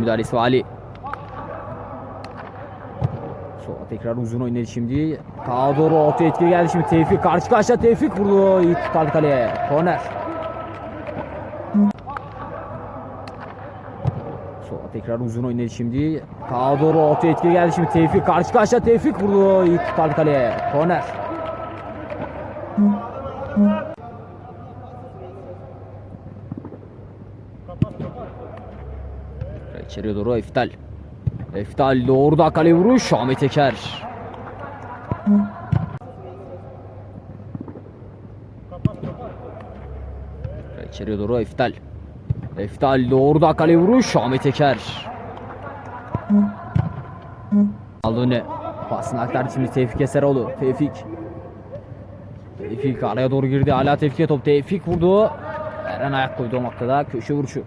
müdahalesi Vali. Sonra tekrar uzun oynadı şimdi. Sağa doğru orta etkili geldi şimdi Tevfik. Karşı karşıya Tevfik vurdu. İyi kurtardı kaleye. Korner. Sonra tekrar uzun oynadı şimdi. Sağa doğru orta etkili geldi şimdi Tevfik. Karşı karşıya Tevfik vurdu. İyi kurtardı kaleye. Korner. İçeriye doğru Eftal. Eftal doğruda kale vuruş. Ahmet Eker. İçeriye doğru Eftal. Eftal doğruda kale vuruş. Ahmet Eker. Aldı öne. Pasını aktardı şimdi Tevfik Eseroğlu. Tevfik. Tevfik araya doğru girdi. Hala Tevfik'e top. Tevfik vurdu. Eren ayak koydu o noktada. Köşe vuruşu.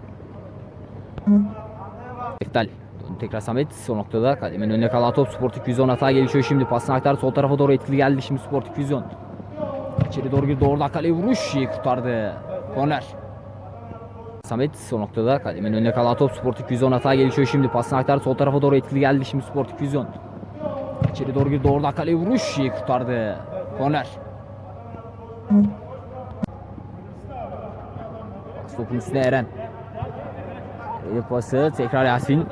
Döndü tekrar Samet. Son noktada kademin önüne kalan top Sporting Vizyon hata gelişiyor şimdi. Pasını aktardı. Sol tarafa doğru etkili geldi şimdi Sporting Vizyon. İçeri doğru girdi. Orada kaleye vuruş. Kurtardı. Korner. Samet son noktada kademin önüne kalan top Sporting Vizyon hata gelişiyor şimdi. Pasını aktardı. Sol tarafa doğru etkili geldi şimdi Sporting Vizyon. İçeri doğru girdi. Orada kaleye vuruş. İyi kurtardı. Korner. Topun üstüne Eren. İyi pası tekrar Yasin.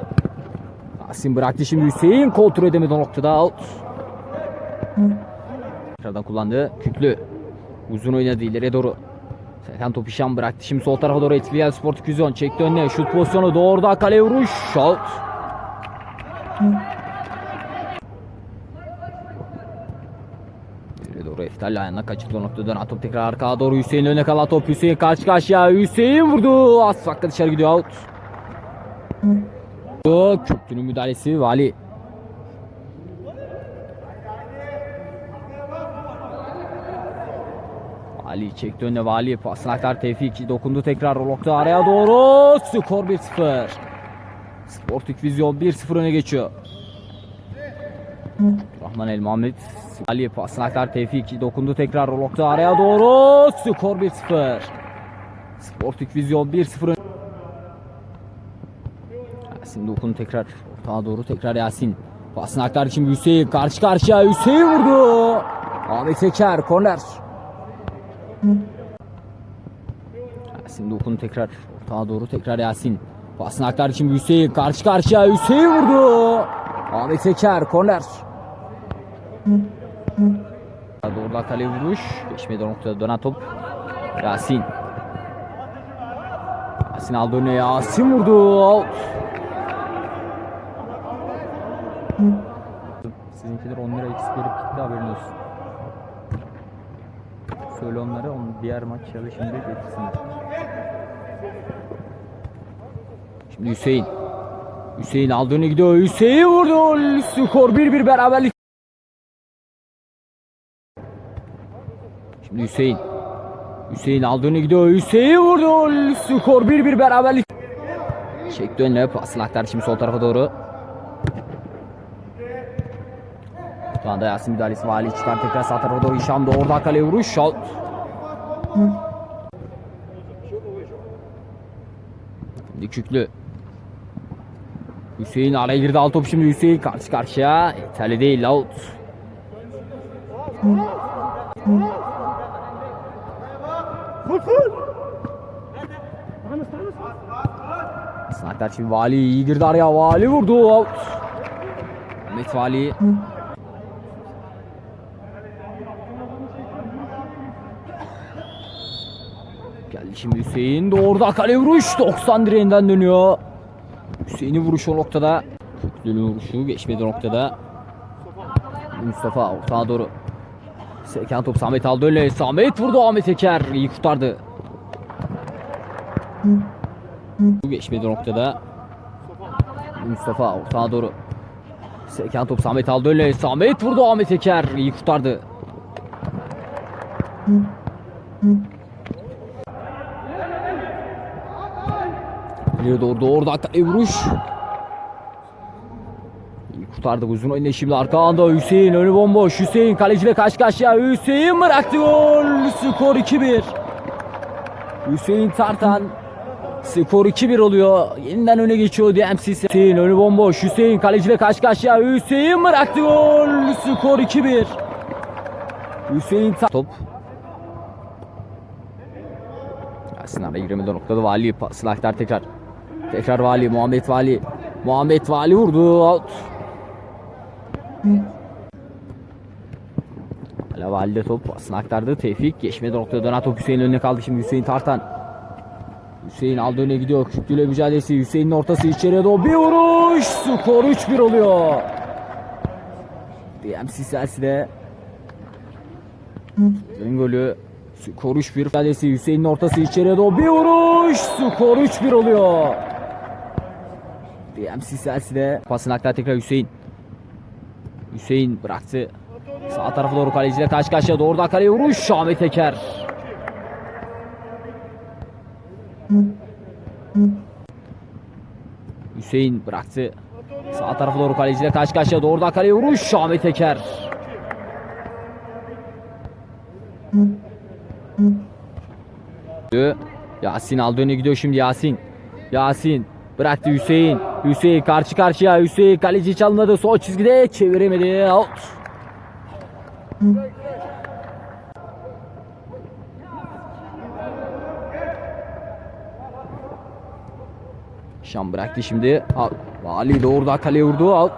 Yasin bıraktı şimdi Hüseyin kontrol edemedi noktada out. Tekrardan kullandı. Küklü. Uzun oynadı ileriye doğru. Serkan topu Şam bıraktı. Şimdi sol tarafa doğru etkili geldi Sport 210. Çekti önüne. Şut pozisyonu doğruda kaleye vuruş. Out. Doğru Eftal'le ayağına kaçırdı o noktadan. Top tekrar arkaya doğru Hüseyin önüne kalan top. Hüseyin karşı karşıya. Hüseyin vurdu. Az farkla dışarı gidiyor out. Köprünün müdahalesi Vali. Vali çekti önüne Vali. Pasını aktar Tevfik. Dokundu tekrar Rolok'ta araya doğru. Skor 1-0. Sporting Vizyon 1-0 öne geçiyor. Rahman El Muhammed. Ali pasını aktar Tevfik. Dokundu tekrar Rolok'ta araya doğru. Skor 1-0. Sporting Vizyon 1-0 Yasin dokundu tekrar ortağa doğru tekrar Yasin. Pasını aktardı şimdi Hüseyin karşı karşıya Hüseyin vurdu. Ahmet Eker korner. Yasin dokundu tekrar ortağa doğru tekrar Yasin. Pasını aktardı şimdi Hüseyin karşı karşıya Hüseyin vurdu. Ahmet Eker korner. Doğrudan kale vuruş. Geçmedi noktada dönen top. Yasin. Yasin aldı önüne Yasin vurdu. Out. Sizinkiler 10 lira eksik verip gitti haberin olsun. Söyle onlara on diğer maç çalışınca getirsinler. Şimdi Hüseyin. Hüseyin aldı önüne gidiyor. Hüseyin vurdu. Skor 1-1 beraberlik. Şimdi Hüseyin. Hüseyin aldı önüne gidiyor. Hüseyin vurdu. Skor 1-1 beraberlik. Çekti önüne aktardı şimdi sol tarafa doğru. Şu anda Yasin müdahalesi Vali çıkar tekrar sağ tarafa doğru İşam da orada kaleye vuruş. Şal. Şimdi Küklü. Hüseyin araya girdi alt top şimdi Hüseyin karşı karşıya. Yeterli değil out. Snaklar şimdi Vali iyi girdi araya. Vali vurdu out. Ahmet Vali. Geldi şimdi Hüseyin. Doğruda kale vuruş. 90 direğinden dönüyor. Hüseyin'i vuruş o noktada. Köklünün vuruşu geçmedi noktada. Mustafa ortağa doğru. Seken top Samet aldı öyle. Samet vurdu Ahmet Eker. İyi kurtardı. Bu geçmedi noktada. Mustafa ortağa doğru. Seken top Samet aldı öyle. Samet vurdu Ahmet Eker. İyi kurtardı. İleri doğru doğru da kaleye vuruş. İyi kurtardık uzun oyunda şimdi arka anda Hüseyin önü bomboş. Hüseyin kaleciyle karşı karşıya. Hüseyin bıraktı gol. Skor 2-1. Hüseyin Tartan Skor 2-1 oluyor. Yeniden öne geçiyor DMC. Hüseyin önü bomboş. Hüseyin kaleciyle karşı karşıya. Hüseyin bıraktı gol. Skor 2-1. Hüseyin top. Yasin araya giremeden noktada Vali aktar tekrar. Tekrar Vali, Muhammed Vali. Muhammed Vali vurdu. Out. Hala Vali'de top pasını aktardı. Tevfik geçmedi noktada dönen top Hüseyin önüne kaldı. Şimdi Hüseyin Tartan. Hüseyin aldı öne gidiyor. Küçüklüğüyle mücadelesi. Hüseyin'in ortası içeriye doğru bir vuruş. Skor 3-1 oluyor. DMC Selsi'de. Hüseyin golü. Skor 3-1 mücadelesi. Hüseyin'in ortası içeriye doğru bir vuruş. Skor 3-1 oluyor. DMC Selsi'de. Pasını aktar tekrar Hüseyin. Hüseyin bıraktı. Sağ tarafa doğru kaleciyle karşı karşıya doğrudan kaleye vuruş. Ahmet Eker. Hüseyin bıraktı. Sağ tarafa doğru kaleciyle karşı karşıya doğrudan kaleye vuruş. Ahmet Eker. Yasin aldı öne gidiyor şimdi Yasin. Yasin bıraktı Hüseyin. Hüseyin karşı karşıya. Hüseyin kaleci çalmadı. Sol çizgide çeviremedi. Out. Şam bıraktı şimdi. Out. Vali doğrudan kaleye vurdu. Out.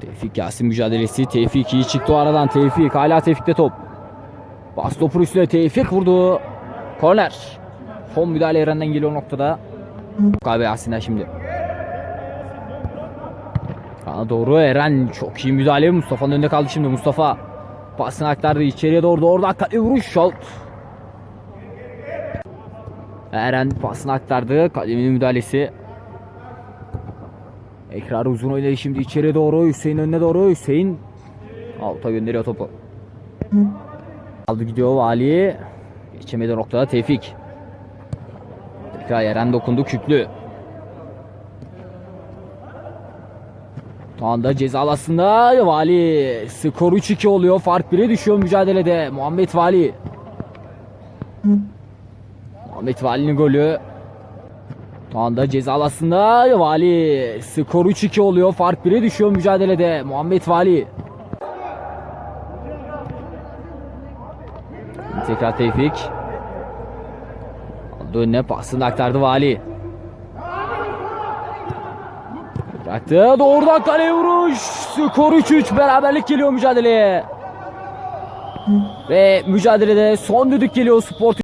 Tevfik Yasin mücadelesi. Tevfik iyi çıktı o aradan. Tevfik hala Tevfik'te top. Bas topu üstüne Tevfik vurdu. Korner. Son müdahale Eren'den geliyor noktada. Kabe Yasin'den şimdi. Kana doğru Eren çok iyi müdahale. Mustafa'nın önünde kaldı şimdi. Mustafa pasını aktardı içeriye doğru. Orada kale vuruş. Şalt. Eren pasını aktardı. Kaleminin müdahalesi. Ekrar uzun oynadı şimdi içeri doğru. Hüseyin önüne doğru. Hüseyin alta gönderiyor topu. Aldı gidiyor Vali. Geçemedi noktada Tevfik. Tekrar Eren dokundu Küklü. Şu anda ceza alasında Vali. Skor 3-2 oluyor. Fark 1'e düşüyor mücadelede. Muhammed Vali. Muhammed Vali'nin golü. Şu anda ceza alasında Vali. Skor 3-2 oluyor. Fark 1'e düşüyor mücadelede. Muhammed Vali. Tekrar Tevfik. Aldı önüne pasını aktardı Vali. Bıraktı. Doğrudan kaleye vuruş. Skor 3-3. Beraberlik geliyor mücadeleye. Ve mücadelede son düdük geliyor Spor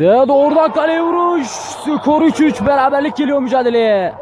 Bıraktı. Doğrudan kaleye vuruş. Skor 3-3. Beraberlik geliyor mücadeleye.